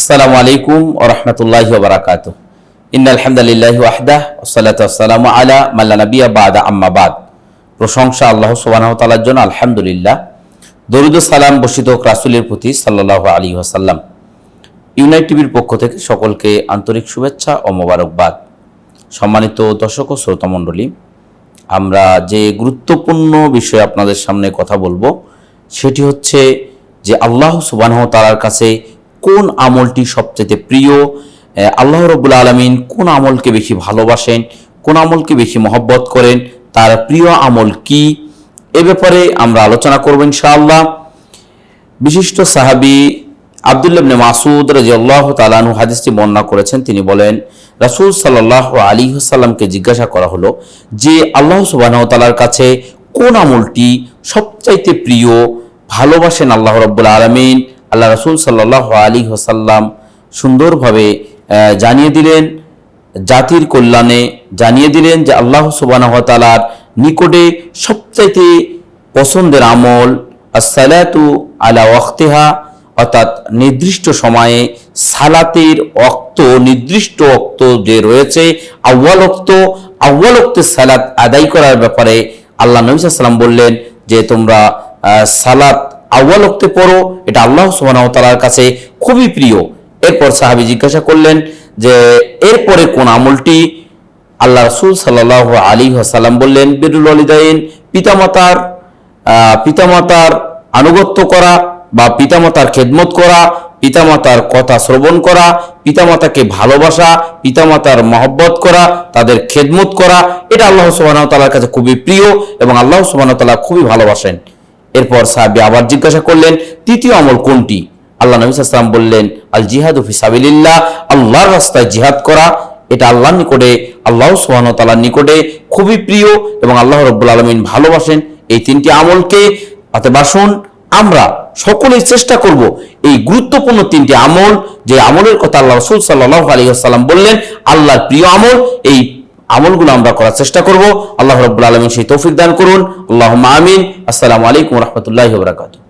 আসসালামু আলাইকুম ও রহমতুল্লাহ বারাকাত ইন আলহামদুলিল্লাহ ওয়াহদাহ ওসালাত আসসালামু আলা মাল্লা নবিয়া বাদা আম্মা বাদ। প্রশংসা আল্লাহ তাআলার জন্য আলহামদুলিল্লাহ। দরুদ সালাম হোক রাসূলের প্রতি সাল্লাল্লাহু আলাইহি ওয়াসাল্লাম। ইউনাইট টিভির পক্ষ থেকে সকলকে আন্তরিক শুভেচ্ছা ও মোবারকবাদ। সম্মানিত দর্শক ও শ্রোতামণ্ডলী আমরা যে গুরুত্বপূর্ণ বিষয়ে আপনাদের সামনে কথা বলব, সেটি হচ্ছে যে আল্লাহ সুবাহ তালার কাছে কোন আমলটি সবচেয়ে প্রিয়? আল্লাহ রবুল্লা আলমিন কোন আমলকে বেশি ভালোবাসেন? কোন আমলকে বেশি মহব্বত করেন? তার প্রিয় আমল কি? এ ব্যাপারে আমরা আলোচনা করব ইনশাআল্লাহ। বিশিষ্ট সাহাবী আবদুল্লাবনে মাসুদ রাদিয়াল্লাহু তাআলা আনহু হাদিসটি বর্ণনা করেছেন। তিনি বলেন, রাসূল সাল্লাল্লাহু আলাইহি ওয়াসাল্লামকে জিজ্ঞাসা করা হলো যে, আল্লাহ তাআলার কাছে কোন আমলটি সবচাইতে প্রিয়? ভালোবাসেন আল্লাহ রাব্বুল আলামিন? আল্লাহ রসুল সাল্লাল্লাহু আলী ওয়াসাল্লাম সুন্দরভাবে জানিয়ে দিলেন, জাতির কল্যাণে জানিয়ে দিলেন যে আল্লাহ তাআলার নিকটে সবচাইতে পছন্দের আমল আসসালাতু আলা ওয়াক্তিহা, অর্থাৎ নির্দিষ্ট সময়ে সালাতের অক্ত নির্দিষ্ট অক্ত যে রয়েছে আউ্বাল অক্ত আউ্বাল অক্তের সালাত আদায় করার ব্যাপারে আল্লাহ নবী সাল্লাম বললেন যে তোমরা সালাত আউ্বাল অক্তে পড়ো, এটা আল্লাহ ওয়া কাছে খুবই প্রিয়। এরপর সাহাবী জিজ্ঞাসা করলেন যে, এরপরে কোন আমলটি? আল্লাহ রসুল সাল্লাহ আলী হাসাল্লাম বললেন, বিরুল অলিদাইন পিতামাতার পিতামাতার আনুগত্য করা বা পিতামাতার খেদমত করা, পিতামাতার কথা শ্রবণ করা, পিতামাতাকে ভালোবাসা, পিতামাতার মহব্বত করা, তাদের খেদমত করা, এটা আল্লাহ সুবাহ তালার কাছে খুবই প্রিয় এবং আল্লাহ সুবাহ তালা খুবই ভালোবাসেন। এরপর সাহাবি আবার জিজ্ঞাসা করলেন, তৃতীয় আমল কোনটি? আল্লাহ নবী সাল্লাম বললেন আল জিহাদ ফিসাবিল্লাহ আল্লাহর রাস্তায় জিহাদ করা, এটা আল্লাহর নিকটে, আল্লাহ সুবহান তাআলার নিকটে খুবই প্রিয় এবং আল্লাহ রব্বুল আলমিন ভালোবাসেন। এই তিনটি আমলকে অতএব আসুন আমরা সকলেই চেষ্টা করব এই গুরুত্বপূর্ণ তিনটি আমল, যে আমলের কথা আল্লাহ রসুল সাল্লাহ আলী আসসালাম বললেন, আল্লাহর প্রিয় আমল, এই আমলগুলো আমরা করার চেষ্টা করব। আল্লাহ রব্বুল আলমিন সেই তৌফিক দান করুন। আল্লাহ আমিন। আসসালামু আলাইকুম রহমতুল্লাহ বরাকাতুহ।